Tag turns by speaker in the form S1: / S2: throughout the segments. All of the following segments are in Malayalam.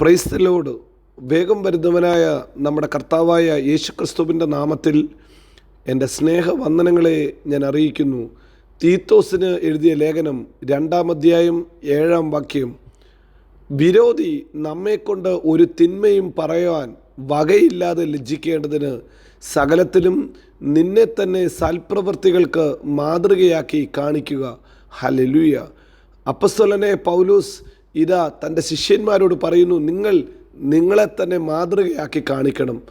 S1: പ്രൈസ്തലോട് വേഗം വരുന്നവനായ നമ്മുടെ കർത്താവായ യേശുക്രിസ്തുവിന്റെ നാമത്തിൽ എന്റെ സ്നേഹവന്ദനങ്ങളെ ഞാൻ അറിയിക്കുന്നു. തീത്തോസിന് എഴുതിയ ലേഖനം രണ്ടാം അധ്യായം ഏഴാം വാക്യം. വിരോധി നമ്മെക്കൊണ്ട് ഒരു തിന്മയും പറയുവാൻ വകയില്ലാതെ ലജ്ജിക്കേണ്ടതിന് സകലത്തിലും നിന്നെ തന്നെ സൽപ്രവൃത്തികൾക്ക് മാതൃകയാക്കി കാണിക്കുക. ഹലലുയ അപ്പസ്വലനെ പൗലൂസ് ഇതാ തന്റെ ശിഷ്യന്മാരോട് പറയുന്നു നിങ്ങൾ നിങ്ങളെ തന്നെ മാതൃകയാക്കി കാണിക്കണം.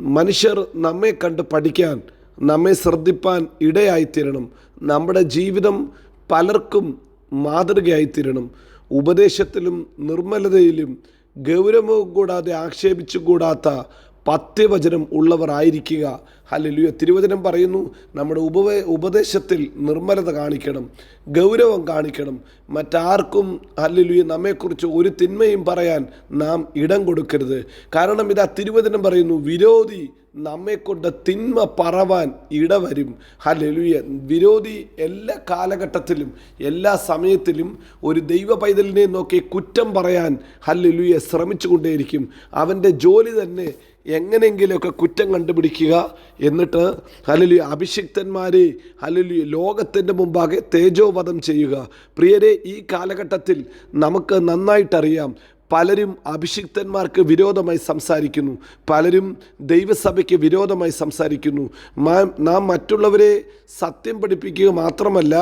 S1: മനുഷ്യർ നമ്മെ കണ്ട് പഠിക്കാൻ നമ്മെ ശ്രദ്ധിപ്പാൻ ഇടയായിത്തീരണം. നമ്മുടെ ജീവിതം പലർക്കും മാതൃകയായിത്തീരണം. ഉപദേശത്തിലും നിർമ്മലതയിലും ഗൗരവവും കൂടാതെ ആക്ഷേപിച്ചു കൂടാത്ത പത്യവചനം ഉള്ളവർ ആയിരിക്കുക ഹല്ലേലൂയ. തിരുവചനം പറയുന്നു നമ്മുടെ ഉപവേ ഉപദേശത്തിൽ നിർമ്മലത കാണിക്കണം ഗൗരവം കാണിക്കണം. മറ്റാർക്കും ഹല്ലേലൂയ നമ്മെക്കുറിച്ച് ഒരു തിന്മയും പറയാൻ നാം ഇടം കൊടുക്കരുത്. കാരണം ഇതാ തിരുവചനം പറയുന്നു വിരോധി നമ്മെക്കൊണ്ട് തിന്മ പറവാൻ ഇടവരും. ഹലലുയ വിരോധി എല്ലാ കാലഘട്ടത്തിലും എല്ലാ സമയത്തിലും ഒരു ദൈവ പൈതലിനെ നോക്കി കുറ്റം പറയാൻ ഹല്ലേലൂയ ശ്രമിച്ചുകൊണ്ടേയിരിക്കും. അവന്റെ ജോലി തന്നെ എങ്ങനെയെങ്കിലുമൊക്കെ കുറ്റം കണ്ടുപിടിക്കുക എന്നിട്ട് ഹലലു അഭിഷിക്തന്മാരെ ഹലലു ലോകത്തിന്റെ മുമ്പാകെ തേജോവധം ചെയ്യുക. പ്രിയരെ ഈ കാലഘട്ടത്തിൽ നമുക്ക് നന്നായിട്ടറിയാം പലരും അഭിഷിക്തന്മാർക്ക് വിരോധമായി സംസാരിക്കുന്നു. പലരും ദൈവസഭയ്ക്ക് വിരോധമായി സംസാരിക്കുന്നു. നാം മറ്റുള്ളവരെ സത്യം പഠിപ്പിക്കുക മാത്രമല്ല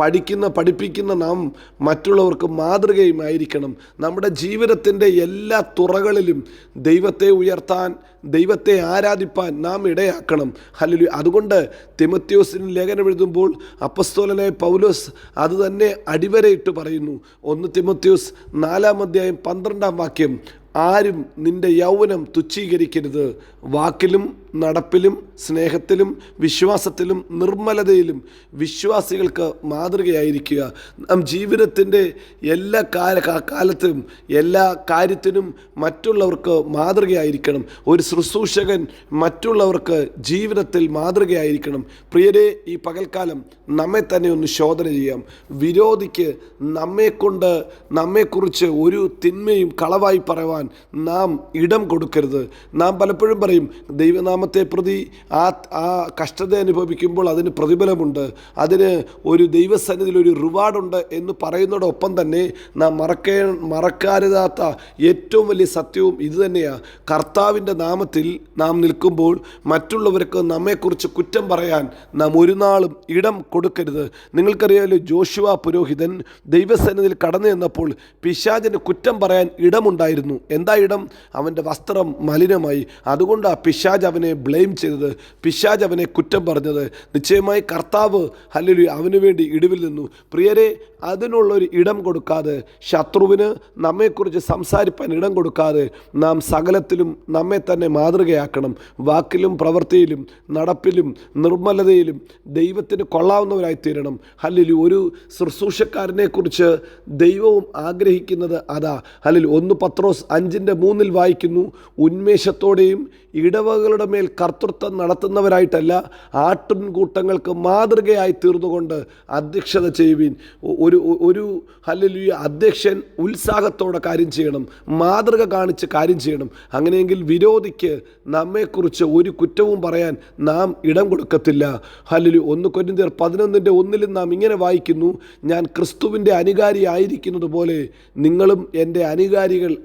S1: പഠിക്കുന്ന പഠിപ്പിക്കുന്ന നാം മറ്റുള്ളവർക്ക് മാതൃകയുമായിരിക്കണം. നമ്മുടെ ജീവിതത്തിന്റെ എല്ലാ തുറകളിലും ദൈവത്തെ ഉയർത്താൻ ദൈവത്തെ ആരാധിപ്പാൻ നാം ഇടയാക്കണം. ഹല്ലേലൂയ. അതുകൊണ്ട് തിമത്യോസിന് ലേഖനം എഴുതുമ്പോൾ അപ്പസ്തോലനായ പൗലോസ് അത് തന്നെ അടിവരയിട്ട് പറയുന്നു. ഒന്ന് തിമത്യോസ് നാലാം അധ്യായം പന്ത്രണ്ടാം വാക്യം. ആരും നിന്റെ യൗവനം തുച്ഛീകരിക്കരുത്. വാക്കിലും നടപ്പിലും സ്നേഹത്തിലും വിശ്വാസത്തിലും നിർമ്മലതയിലും വിശ്വാസികൾക്ക് മാതൃകയായിരിക്കുക. നാം ജീവിതത്തിന്റെ എല്ലാ കാല കാലത്തും എല്ലാ കാര്യത്തിനും മറ്റുള്ളവർക്ക് മാതൃകയായിരിക്കണം. ഒരു ശുശ്രൂഷകൻ മറ്റുള്ളവർക്ക് ജീവിതത്തിൽ മാതൃകയായിരിക്കണം. പ്രിയരെ ഈ പകൽക്കാലം നമ്മെ തന്നെ ഒന്ന് ശോധന ചെയ്യാം. വിരോധിക്ക് നമ്മെക്കൊണ്ട് നമ്മെക്കുറിച്ച് ഒരു തിന്മയും കളവായി പറയുവാൻ നാം ഇടം കൊടുക്കരുത്. നാം പലപ്പോഴും പറയും ദൈവനാമത്തെ പ്രതി ആ ആ കഷ്ടത അനുഭവിക്കുമ്പോൾ അതിന് പ്രതിഫലമുണ്ട്. അതിന് ഒരു ദൈവസന്നിധിയിൽ ഒരു റിവാർഡുണ്ട് എന്ന് പറയുന്നതോടൊപ്പം തന്നെ നാം മറക്കേ മറക്കാരുതാത്ത ഏറ്റവും വലിയ സത്യവും ഇത് തന്നെയാണ് കർത്താവിന്റെ നാമത്തിൽ നാം നിൽക്കുമ്പോൾ മറ്റുള്ളവർക്ക് നമ്മെക്കുറിച്ച് കുറ്റം പറയാൻ നാം ഒരു നാളും ഇടം കൊടുക്കരുത്. നിങ്ങൾക്കറിയാമല്ലോ ജോഷുവ പുരോഹിതൻ ദൈവസന്നിധിയിൽ കടന്നു ചെന്നപ്പോൾ പിശാചിന് കുറ്റം പറയാൻ ഇടമുണ്ടായിരുന്നു എന്താ ഇടം അവന്റെ വസ്ത്രം മലിനമായി. അതുകൊണ്ട് ആ പിശാജ് അവനെ ബ്ലെയിം ചെയ്തത്. പിശാജ് അവനെ കുറ്റം പറഞ്ഞത്. നിശ്ചയമായി കർത്താവ് അല്ലെങ്കിൽ അവന് വേണ്ടി ഇടിവിൽ നിന്നു. പ്രിയരെ അതിനുള്ളൊരു ഇടം കൊടുക്കാതെ ശത്രുവിന് നമ്മെക്കുറിച്ച് സംസാരിപ്പാൻ ഇടം കൊടുക്കാതെ നാം സകലത്തിലും നമ്മെ തന്നെ മാതൃകയാക്കണം. വാക്കിലും പ്രവൃത്തിയിലും നടപ്പിലും നിർമ്മലതയിലും ദൈവത്തിന് കൊള്ളാവുന്നവരായി തീരണം അല്ലെങ്കിൽ ഒരു ശുശ്രൂഷക്കാരനെക്കുറിച്ച് ദൈവവും ആഗ്രഹിക്കുന്നത് അതാ. അല്ലെങ്കിൽ ഒന്ന് പത്രോസ് അഞ്ചിന്റെ മൂന്നിൽ വായിക്കുന്നു ഉന്മേഷത്തോടെയും ഇടവകളുടെ മേൽ കർത്തൃത്വം നടത്തുന്നവരായിട്ടല്ല ആട്ടിൻകൂട്ടങ്ങൾക്ക് മാതൃകയായി തീർന്നുകൊണ്ട് അധ്യക്ഷത ചെയ്യുവിൻ. ഒരു ഒരു ഹല്ലേലൂയ അധ്യക്ഷൻ ഉത്സാഹത്തോടെ കാര്യം ചെയ്യണം മാതൃക കാണിച്ച് കാര്യം ചെയ്യണം. അങ്ങനെയെങ്കിൽ വിരോധിക്ക് നമ്മെക്കുറിച്ച് ഒരു കുറ്റവും പറയാൻ നാം ഇടം കൊടുക്കത്തില്ല. ഹല്ലേലു ഒന്ന് കൊരിന്തിയർ പതിനൊന്നിന്റെ ഒന്നിലും നാം ഇങ്ങനെ വായിക്കുന്നു ഞാൻ ക്രിസ്തുവിന്റെ അനുകാരി ആയിരിക്കുന്നത് പോലെ നിങ്ങളും എന്റെ അനുകാരികൾ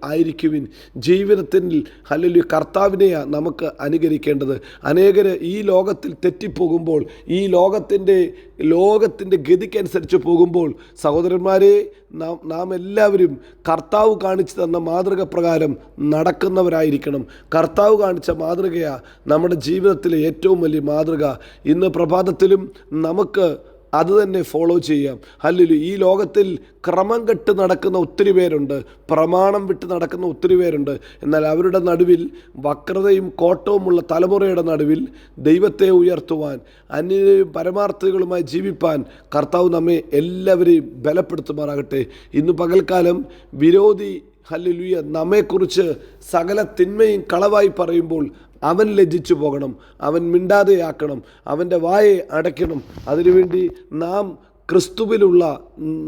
S1: ആയിരിക്കുവിൻ ജീവിതത്തിൽ അല്ലെങ്കിൽ കർത്താവിനെയാണ് നമുക്ക് അനുകരിക്കേണ്ടത്. അനേകര് ഈ ലോകത്തിൽ തെറ്റിപ്പോകുമ്പോൾ ഈ ലോകത്തിന്റെ ലോകത്തിന്റെ ഗതിക്കനുസരിച്ച് പോകുമ്പോൾ സഹോദരന്മാരെ നാം നാം എല്ലാവരും കർത്താവ് കാണിച്ചു തന്ന മാതൃക പ്രകാരം നടക്കുന്നവരായിരിക്കണം. കർത്താവ് കാണിച്ച മാതൃകയാണ് നമ്മുടെ ജീവിതത്തിലെ ഏറ്റവും വലിയ മാതൃക. ഇന്ന് പ്രഭാതത്തിലും നമുക്ക് അത് തന്നെ ഫോളോ ചെയ്യാം. അല്ലെങ്കിൽ ഈ ലോകത്തിൽ ക്രമം കെട്ട് നടക്കുന്ന ഒത്തിരി പേരുണ്ട്. പ്രമാണം വിട്ട് നടക്കുന്ന ഒത്തിരി പേരുണ്ട്. എന്നാൽ അവരുടെ നടുവിൽ വക്രതയും കോട്ടവുമുള്ള തലമുറയുടെ നടുവിൽ ദൈവത്തെ ഉയർത്തുവാൻ അന്യരെയും പരമാർത്ഥികളുമായി ജീവിപ്പാൻ കർത്താവ് നമ്മെ എല്ലാവരെയും ബലപ്പെടുത്തുമാറാകട്ടെ. ഇന്ന് പകൽക്കാലം വിരോധി ഹല്ലുലുയ നമ്മെക്കുറിച്ച് സകല തിന്മയും കളവായി പറയുമ്പോൾ അവൻ ലജ്ജിച്ചു പോകണം അവൻ മിണ്ടാതെയാക്കണം അവന്റെ വായെ അടയ്ക്കണം. അതിനുവേണ്ടി നാം ക്രിസ്തുവിലുള്ള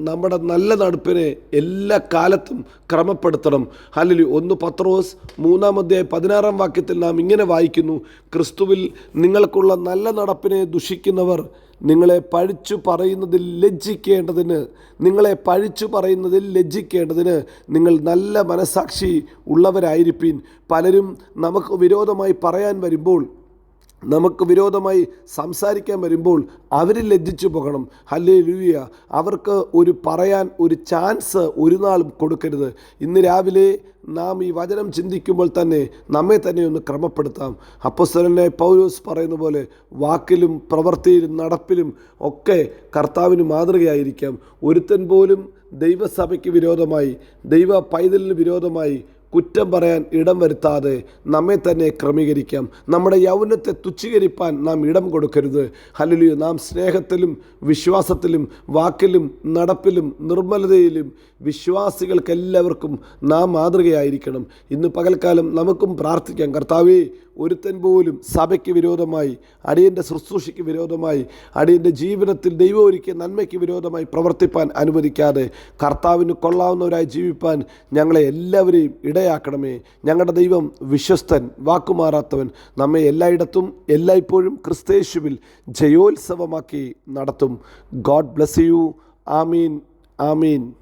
S1: നമ്മുടെ നല്ല നടപ്പിനെ എല്ലാ കാലത്തും ക്രമപ്പെടുത്തണം. അല്ലെങ്കിൽ ഒന്ന് പത്രോസ് മൂന്നാമത്തെ പതിനാറാം വാക്യത്തിൽ നാം ഇങ്ങനെ വായിക്കുന്നു ക്രിസ്തുവിൽ നിങ്ങൾക്കുള്ള നല്ല നടപ്പിനെ ദുഷിക്കുന്നവർ നിങ്ങളെ പഴിച്ചു പറയുന്നതിൽ ലജ്ജിക്കേണ്ടതിന് നിങ്ങളെ പഴിച്ചു പറയുന്നതിൽ ലജ്ജിക്കേണ്ടതിന് നിങ്ങൾ നല്ല മനസാക്ഷി ഉള്ളവരായിരിക്കും പലരും നമുക്ക് വിരോധമായി പറയാൻ വരുമ്പോൾ നമുക്ക് വിരോധമായി സംസാരിക്കാൻ വരുമ്പോൾ അവർ ലജ്ജിച്ചു പോകണം. ഹല്ലേ ലൂയ അവർക്ക് ഒരു പറയാൻ ഒരു ചാൻസ് ഒരു നാളും കൊടുക്കരുത്. ഇന്ന് രാവിലെ നാം ഈ വചനം ചിന്തിക്കുമ്പോൾ തന്നെ നമ്മെ തന്നെ ഒന്ന് ക്രമപ്പെടുത്താം. അപ്പസ്തലനെ പൗലോസ് പറയുന്ന പോലെ വാക്കിലും പ്രവൃത്തിയിലും നടപ്പിലും ഒക്കെ കർത്താവിന് മാതൃകയായിരിക്കാം. ഒരുത്തൻ പോലും ദൈവസഭയ്ക്ക് വിരോധമായി ദൈവ പൈതലിന് വിരോധമായി കുറ്റം പറയാൻ ഇടം വരുത്താതെ നമ്മെ തന്നെ ക്രമീകരിക്കാം. നമ്മുടെ യൗവനത്തെ തുച്ഛീകരിപ്പാൻ നാം ഇടം കൊടുക്കരുത്. ഹല്ലേലൂയ. നാം സ്നേഹത്തിലും വിശ്വാസത്തിലും വാക്കിലും നടപ്പിലും നിർമ്മലതയിലും വിശ്വാസികൾക്കെല്ലാവർക്കും നാം മാതൃകയായിരിക്കണം. ഇന്ന് പകൽക്കാലം നമുക്കും പ്രാർത്ഥിക്കാം. കർത്താവേ ഒരുത്തൻ പോലും സഭയ്ക്ക് വിരോധമായി അടിയന്റെ ശുശ്രൂഷയ്ക്ക് വിരോധമായി അടിയന്റെ ജീവിതത്തിൽ ദൈവം ഒരുക്കിയ നന്മയ്ക്ക് വിരോധമായി പ്രവർത്തിപ്പാൻ അനുവദിക്കാതെ കർത്താവിന് കൊള്ളാവുന്നവരായി ജീവിപ്പാൻ ഞങ്ങളെ എല്ലാവരെയും ഇടയാക്കണമേ. ഞങ്ങളുടെ ദൈവം വിശ്വസ്തൻ വാക്കുമാറാത്തവൻ നമ്മെ എല്ലായിടത്തും എല്ലായ്പ്പോഴും ക്രിസ്തേശുവിൽ ജയോത്സവമാക്കി നടത്തും. God bless you. Amin. Amin.